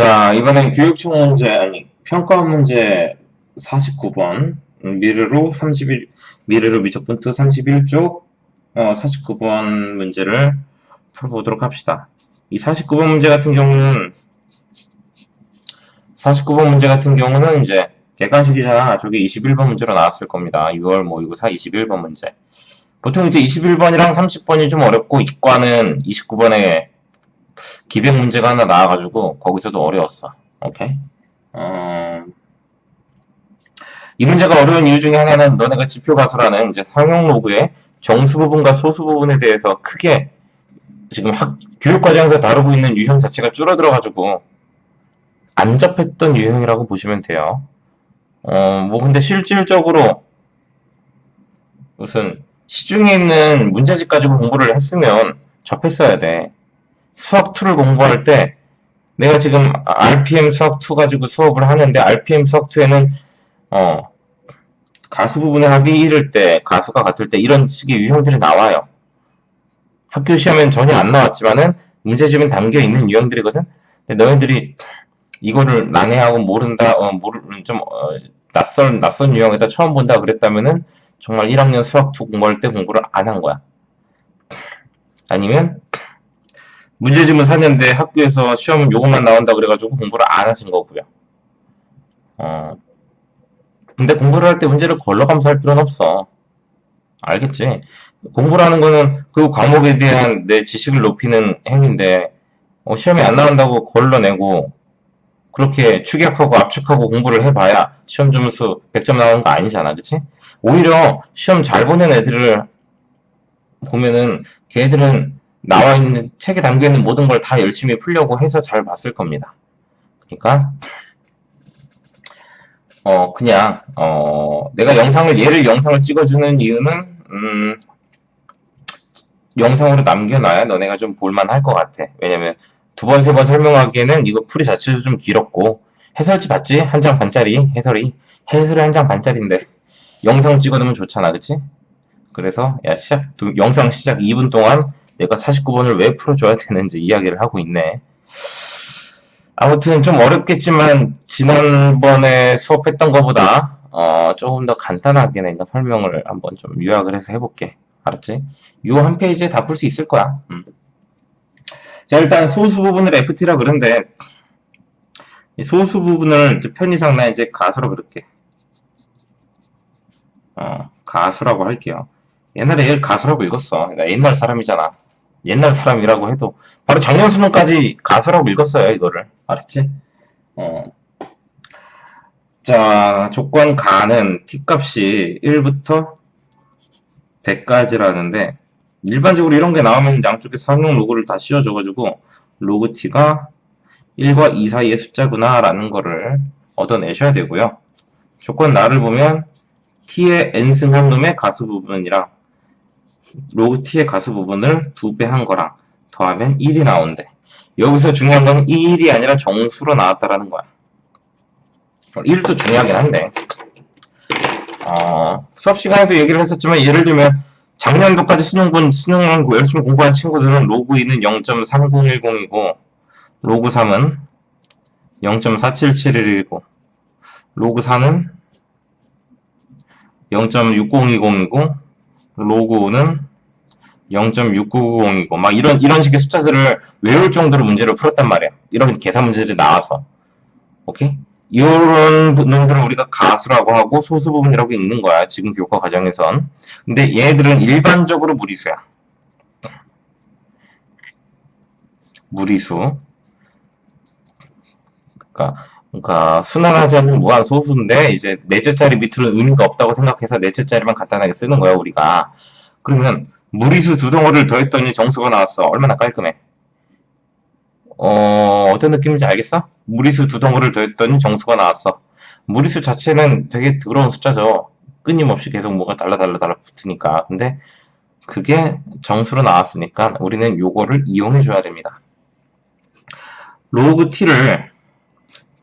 자, 이번엔 교육청 문제, 아니, 평가 문제 49번. 음, 미르로 31, 미르로 미적분투 31쪽, 어, 49번 문제를 풀어보도록 합시다. 이 49번 문제 같은 경우는, 49번 문제 같은 경우는 이제, 객관식이잖아. 저게 21번 문제로 나왔을 겁니다. 6월 모의고사 21번 문제. 보통 이제 21번이랑 30번이 좀 어렵고, 이과는 29번에 기백 문제가 하나 나와가지고 거기서도 어려웠어. 오케이. 어... 이 문제가 어려운 이유 중에 하나는 너네가 지표 가수라는 이제 상용 로그의 정수 부분과 소수 부분에 대해서 크게 지금 학, 교육 과정에서 다루고 있는 유형 자체가 줄어들어가지고 안 접했던 유형이라고 보시면 돼요. 어, 뭐 근데 실질적으로 무슨 시중에 있는 문제집 가지고 공부를 했으면 접했어야 돼. 수학 2를 공부할 때 내가 지금 RPM 수학 2 가지고 수업을 하는데 RPM 수학 2에는 어, 가수 부분의 합이 이를 때 가수가 같을 때 이런 식의 유형들이 나와요. 학교 시험엔 전혀 안 나왔지만은 문제집은 담겨 있는 유형들이거든. 근데 너희들이 이거를 난해하고 모른다, 어, 모르, 좀 어, 낯선 낯선 유형에다 처음 본다 그랬다면은 정말 1학년 수학 2 공부할 때 공부를 안 한 거야. 아니면 문제집은 샀는데 학교에서 시험 요것만 나온다 그래가지고 공부를 안 하신 거고요. 어. 근데 공부를 할 때 문제를 걸러가면서 할 필요는 없어. 알겠지? 공부를 하는 거는 그 과목에 대한 내 지식을 높이는 행위인데, 어, 시험에 안 나온다고 걸러내고, 그렇게 축약하고 압축하고 공부를 해봐야 시험 점수 100점 나오는 거 아니잖아. 그치? 오히려 시험 잘 보는 애들을 보면은 걔들은 나와 있는 책에 담겨 있는 모든 걸 다 열심히 풀려고 해서 잘 봤을 겁니다. 그러니까 어 그냥 어 내가 영상을 얘를 영상을 찍어주는 이유는 음 영상으로 남겨놔야 너네가 좀 볼만할 것 같아. 왜냐면 두 번 세 번 설명하기에는 이거 풀이 자체도 좀 길었고 해설지 봤지? 한 장 반짜리 해설이 해설이 한 장 반짜리인데 영상 찍어놓으면 좋잖아, 그치? 그래서 야 시작 영상 시작 2분 동안 내가 49번을 왜 풀어줘야 되는지 이야기를 하고 있네. 아무튼 좀 어렵겠지만 지난번에 수업했던 것보다 어, 조금 더 간단하게 내가 설명을 한번 좀 요약을 해서 해볼게. 알았지? 요한 페이지에 다 풀 수 있을 거야. 음. 자 일단 소수 부분을 FT라 그런데 소수 부분을 이제 편의상 나 이제 가수로 그럴게. 어, 가수라고 할게요. 옛날에 얘를 가수라고 읽었어. 나 옛날 사람이잖아. 옛날 사람이라고 해도 바로 작년 수능까지 가수라고 읽었어요 이거를 알았지? 어. 자 조건 가는 t값이 1부터 100까지라는데 일반적으로 이런 게 나오면 양쪽에 상용 로그를 다 씌워줘가지고 로그 t가 1과 2 사이의 숫자구나 라는 거를 얻어내셔야 되고요 조건 나를 보면 t의 n승 한 놈의 가수 부분이랑 로그 t의 가수 부분을 두 배 한 거랑 더하면 1이 나온대. 여기서 중요한 건 1이 아니라 정수로 나왔다라는 거야. 1도 중요하긴 한데 어, 수업 시간에도 얘기를 했었지만 예를 들면 작년도까지 수능분 수능을 열심히 공부한 친구들은 로그 2는 0.3010이고 로그 3은 0.47711이고 로그 4는 0.6020이고 로고는 0.6990이고 막 이런 이런 식의 숫자들을 외울 정도로 문제를 풀었단 말이야. 이런 계산 문제들이 나와서 오케이 이런 부분들은 우리가 가수라고 하고 소수 부분이라고 읽는 거야. 지금 교과 과정에선. 근데 얘들은 일반적으로 무리수야. 무리수. 그러니까 그러니까 순환하지 않는 무한 소수인데 이제 넷째짜리 밑으로 의미가 없다고 생각해서 넷째짜리만 간단하게 쓰는 거야 우리가. 그러면 무리수 두 덩어리를 더했더니 정수가 나왔어. 얼마나 깔끔해. 어 어떤 느낌인지 알겠어? 무리수 두 덩어리를 더했더니 정수가 나왔어. 무리수 자체는 되게 더러운 숫자죠. 끊임없이 계속 뭐가 달라 달라 달라 붙으니까. 근데 그게 정수로 나왔으니까 우리는 요거를 이용해 줘야 됩니다. 로그 t를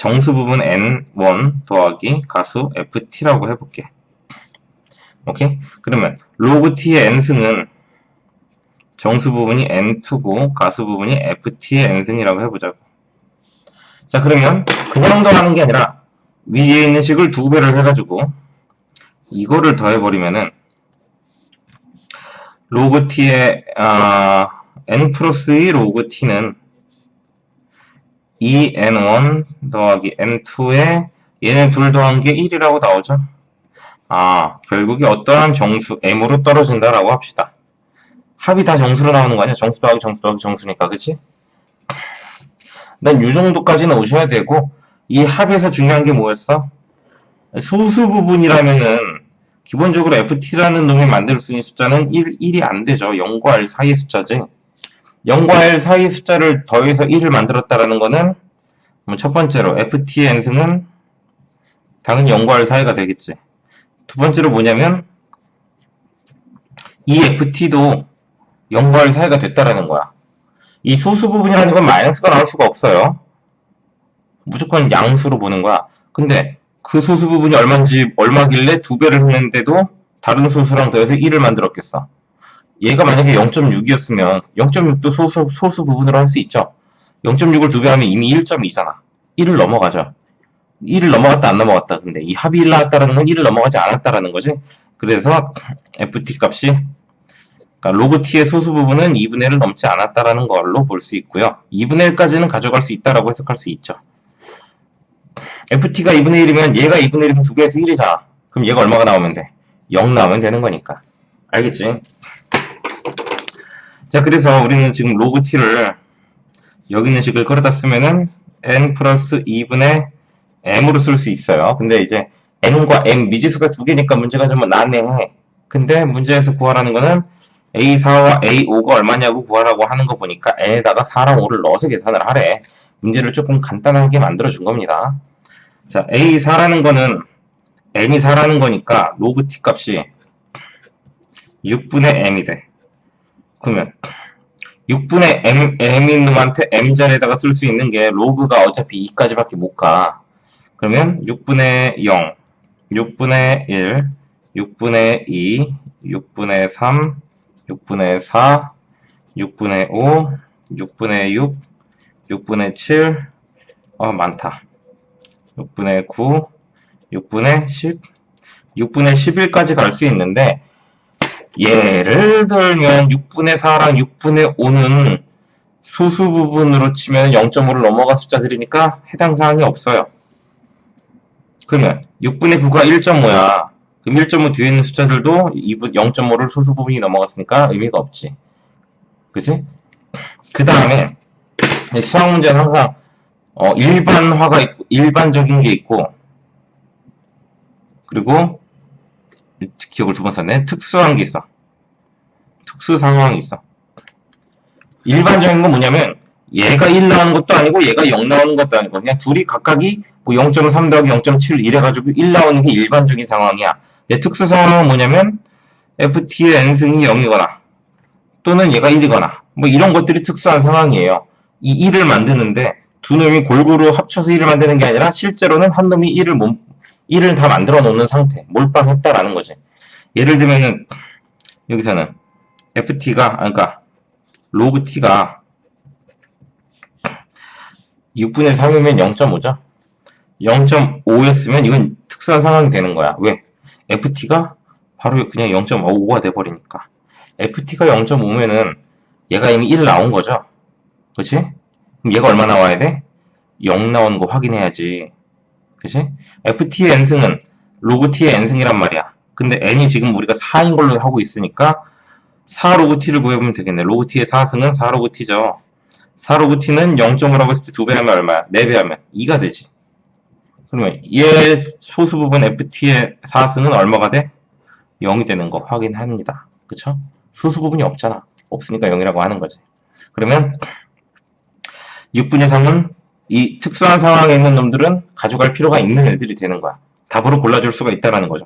정수 부분 n1 더하기 가수 ft라고 해볼게. 오케이? 그러면 로그 t의 n승은 정수 부분이 n2고 가수 부분이 ft의 n승이라고 해보자고. 자, 그러면 그냥 더하는 게 아니라 위에 있는 식을 두 배를 해가지고 이거를 더해버리면은 로그 t의 아, n 플러스 2 로그 t는 2n1 더하기 n2에 얘네 둘 더한 게 1이라고 나오죠. 아, 결국에 어떠한 정수 m으로 떨어진다라고 합시다. 합이 다 정수로 나오는 거 아니야? 정수 더하기 정수 더하기 정수니까, 그치? 난이 정도까지는 오셔야 되고, 이 합에서 중요한 게 뭐였어? 소수 부분이라면은, 기본적으로 ft라는 놈이 만들 수 있는 숫자는 1, 1이 안 되죠. 0과 1 사이의 숫자지. 0과 1 사이의 숫자를 더해서 1을 만들었다라는 거는, 뭐첫 번째로, ft의 n승은 당연히 0과 1 사이가 되겠지. 두 번째로 뭐냐면, 이 ft도 0과 1 사이가 됐다라는 거야. 이 소수 부분이라는 건 마이너스가 나올 수가 없어요. 무조건 양수로 보는 거야. 근데 그 소수 부분이 얼마인지 얼마길래 두 배를 했는데도 다른 소수랑 더해서 1을 만들었겠어. 얘가 만약에 0.6이었으면 0.6도 소수, 소수 부분으로 할 수 있죠. 0.6을 두 배 하면 이미 1.2잖아. 1을 넘어가죠. 1을 넘어갔다 안 넘어갔다. 근데 이 합이 1 나왔다라는 건 1을 넘어가지 않았다라는 거지. 그래서 ft 값이 그러니까 로그 t의 소수 부분은 2분의 1을 넘지 않았다라는 걸로 볼 수 있고요. 2분의 1까지는 가져갈 수 있다라고 해석할 수 있죠. ft가 2분의 1이면 얘가 2분의 1이면 2개에서 1이잖아. 그럼 얘가 얼마가 나오면 돼? 0 나오면 되는 거니까. 알겠지? 자, 그래서 우리는 지금 로그 t를 여기 있는 식을 끌어다 쓰면은 n 플러스 2분의 m으로 쓸 수 있어요. 근데 이제 n과 m 미지수가 두 개니까 문제가 좀 난해해. 근데 문제에서 구하라는 거는 A4와 A5가 얼마냐고 구하라고 하는 거 보니까 n에다가 4랑 5를 넣어서 계산을 하래. 문제를 조금 간단하게 만들어 준 겁니다. 자, A4라는 거는 n이 4라는 거니까 로그 t 값이 6분의 m이 돼. 그러면 6분의 m, m인 놈한테 m자리에다가 쓸 수 있는 게 로그가 어차피 2까지밖에 못 가. 그러면 6분의 0, 6분의 1, 6분의 2, 6분의 3, 6분의 4, 6분의 5, 6분의 6, 6분의 7, 어, 많다. 6분의 9, 6분의 10, 6분의 11까지 갈 수 있는데, 예를 들면 6분의 4랑 6분의 5는 소수 부분으로 치면 0.5를 넘어간 숫자들이니까 해당 사항이 없어요. 그러면 6분의 9가 1.5야. 그럼 1.5 뒤에 있는 숫자들도 0.5를 소수 부분이 넘어갔으니까 의미가 없지. 그치? 그 다음에 수학 문제는 항상 어, 일반화가 있고 일반적인 게 있고 그리고 기억을 두 번 썼네. 특수한 게 있어. 특수 상황이 있어. 일반적인 건 뭐냐면 얘가 1 나오는 것도 아니고 얘가 0 나오는 것도 아니고 그냥 둘이 각각이 뭐 0.3 더하기 0.7 이래가지고 1 나오는 게 일반적인 상황이야. 얘 특수 상황은 뭐냐면 ft의 n승이 0이거나 또는 얘가 1이거나 뭐 이런 것들이 특수한 상황이에요. 이 1을 만드는데 두 놈이 골고루 합쳐서 1을 만드는 게 아니라 실제로는 한 놈이 1을 몸, 1을 다 만들어 놓는 상태, 몰빵했다라는 거지. 예를 들면은 여기서는 ft가 그러니까 로그 t가 6분의 3이면 0.5죠. 0.5였으면 이건 특수한 상황이 되는 거야. 왜? ft가 바로 그냥 0.5가 돼버리니까. ft가 0.5면은 얘가 이미 1 나온 거죠. 그치? 그럼 얘가 얼마 나와야 돼? 0 나오는 거 확인해야지. 그치? ft의 n승은 로그 t의 n승이란 말이야. 근데 n이 지금 우리가 4인 걸로 하고 있으니까 4 로그 t를 구해보면 되겠네. 로그 t의 4승은 4 로그 t죠. 4 로그 t는 0.5라고 했을 때 2배 하면 얼마야? 4배 하면 2가 되지. 그러면 얘 소수 부분 ft의 4승은 얼마가 돼? 0이 되는 거 확인합니다. 그쵸? 소수 부분이 없잖아. 없으니까 0이라고 하는 거지. 그러면 6분의 3은 이 특수한 상황에 있는 놈들은 가져갈 필요가 있는 애들이 되는 거야. 답으로 골라줄 수가 있다는 거죠.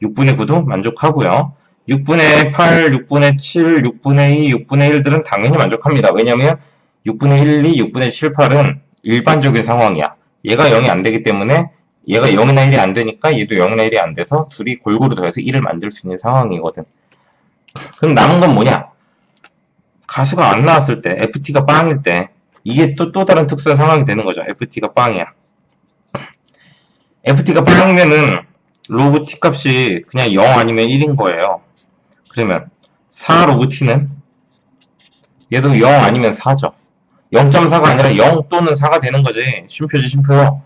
6분의 9도 만족하고요. 6분의 8, 6분의 7, 6분의 2, 6분의 1들은 당연히 만족합니다. 왜냐면 6분의 1, 2, 6분의 7, 8은 일반적인 상황이야. 얘가 0이 안 되기 때문에 얘가 0이나 1이 안 되니까 얘도 0이나 1이 안 돼서 둘이 골고루 더해서 1을 만들 수 있는 상황이거든. 그럼 남은 건 뭐냐? 가수가 안 나왔을 때, ft가 빵일 때 이게 또, 또 다른 특수한 상황이 되는 거죠. ft가 빵이야. ft가 빵이면은 로그 t 값이 그냥 0 아니면 1인 거예요. 그러면 4 로그 t는 얘도 0 아니면 4죠. 0.4가 아니라 0 또는 4가 되는 거지. 쉼표지 쉼표요.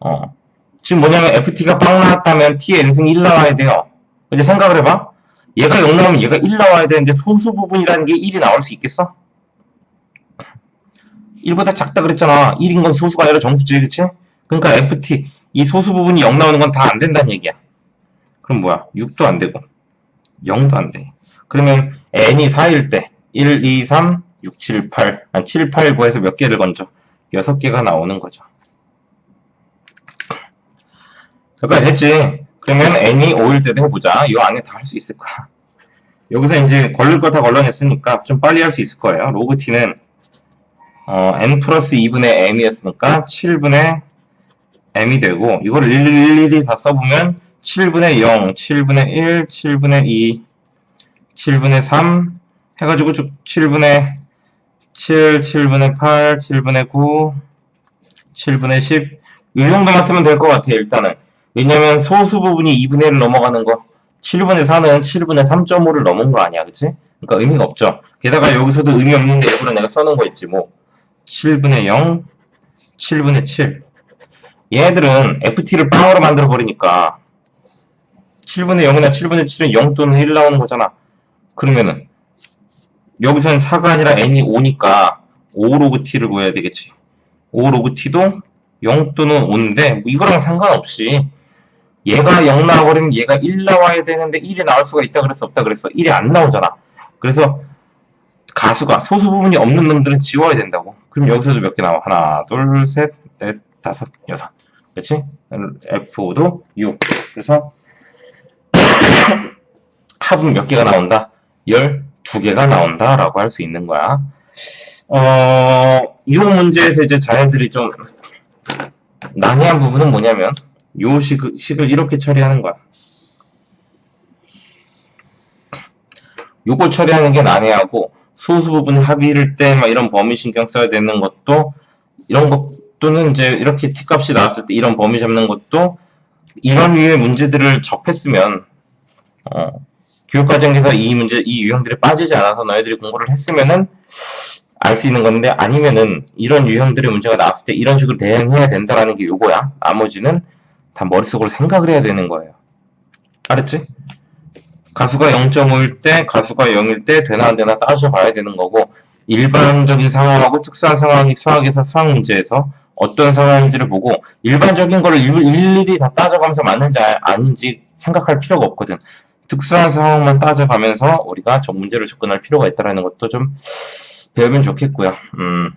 어. 지금 뭐냐면 ft가 빵 나왔다면 t의 n승이 1 나와야 돼요. 이제 생각을 해봐. 얘가 0 나오면 얘가 1 나와야 되는데 소수 부분이라는 게 1이 나올 수 있겠어? 1보다 작다 그랬잖아. 1인 건 소수가 아니라 정수지, 그치? 그러니까 ft, 이 소수 부분이 0 나오는 건 다 안 된다는 얘기야. 그럼 뭐야? 6도 안 되고, 0도 안 돼. 그러면 n이 4일 때, 1, 2, 3, 6, 7, 8, 아니 7, 8, 9에서 몇 개를 건져? 6개가 나오는 거죠. 여기까지 됐지? 그러면 n이 5일 때도 해보자. 이 안에 다 할 수 있을 거야. 여기서 이제 걸릴 거 다 걸러냈으니까 좀 빨리 할 수 있을 거예요. 로그 t는 어, n 플러스 2분의 m이었으니까 7분의 m이 되고 이걸 일일이 다 써보면 7분의 0, 7분의 1, 7분의 2, 7분의 3 해가지고 쭉 7분의 7, 7분의 8, 7분의 9, 7분의 10 이 정도만 쓰면 될 것 같아요. 일단은 왜냐면 소수 부분이 2분의 1을 넘어가는 거 7분의 4는 7분의 3.5를 넘은 거 아니야 그치? 그러니까 의미가 없죠. 게다가 여기서도 의미 없는데 일부러 내가 써놓은 거 있지 뭐 7분의 0, 7분의 7 얘네들은 FT를 빵으로 만들어 버리니까 7분의 0이나 7분의 7은 0 또는 1 나오는 거잖아. 그러면은 여기서는 4가 아니라 n이 5니까 5 로그 t를 구해야 되겠지. 5 로그 t도 0 또는 5인데 뭐 이거랑 상관없이 얘가 0 나와버리면 얘가 1 나와야 되는데 1이 나올 수가 있다 그랬어 없다 그랬어 1이 안 나오잖아. 그래서 가수가 소수 부분이 없는 놈들은 지워야 된다고. 그럼 여기서도 몇 개 나와? 하나, 둘, 셋, 넷, 다섯, 여섯. 그렇지? F5도 6. 그래서 합은 몇 개가 나온다? 12개가 나온다 라고 할 수 있는 거야. 어, 이 문제에서 이제 자녀들이 좀 난해한 부분은 뭐냐면 요 식을, 식을 이렇게 처리하는 거야. 요거 처리하는 게 난해하고 소수 부분 합의일 때 막 이런 범위 신경 써야 되는 것도 이런 것도는 이제 이렇게 t 값이 나왔을 때 이런 범위 잡는 것도 이런 류의 문제들을 접했으면 어, 교육과정에서 이 문제 이 유형들이 빠지지 않아서 너희들이 공부를 했으면은 알 수 있는 건데 아니면은 이런 유형들의 문제가 나왔을 때 이런 식으로 대응해야 된다라는 게 요거야. 나머지는 다 머릿속으로 생각을 해야 되는 거예요. 알았지? 가수가 0.5일 때, 가수가 0일 때 되나 안 되나 따져봐야 되는 거고 일반적인 상황하고 특수한 상황이 수학에서 수학 문제에서 어떤 상황인지를 보고 일반적인 거를 일- 일일이 다 따져가면서 맞는지 아- 아닌지 생각할 필요가 없거든. 특수한 상황만 따져가면서 우리가 저 문제를 접근할 필요가 있다는 것도 좀 배우면 좋겠고요. 음,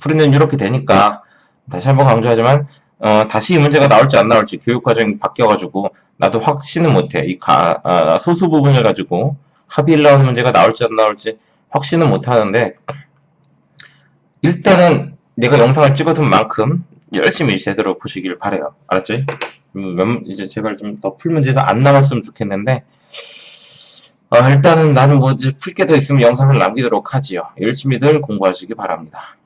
풀이는 이렇게 되니까 다시 한번 강조하지만 어, 다시 이 문제가 나올지 안 나올지 교육 과정이 바뀌어가지고 나도 확신은 못해. 이 가, 아, 소수 부분을 가지고 합의를 나오는 문제가 나올지 안 나올지 확신은 못하는데 일단은 내가 영상을 찍어둔 만큼 열심히 제대로 보시길 바래요. 알았지? 음, 몇- 이제 제발 좀 더 풀 문제가 안 나왔으면 좋겠는데 어, 일단은 나는 뭐지 풀게 더 있으면 영상을 남기도록 하지요. 열심히들 공부하시기 바랍니다.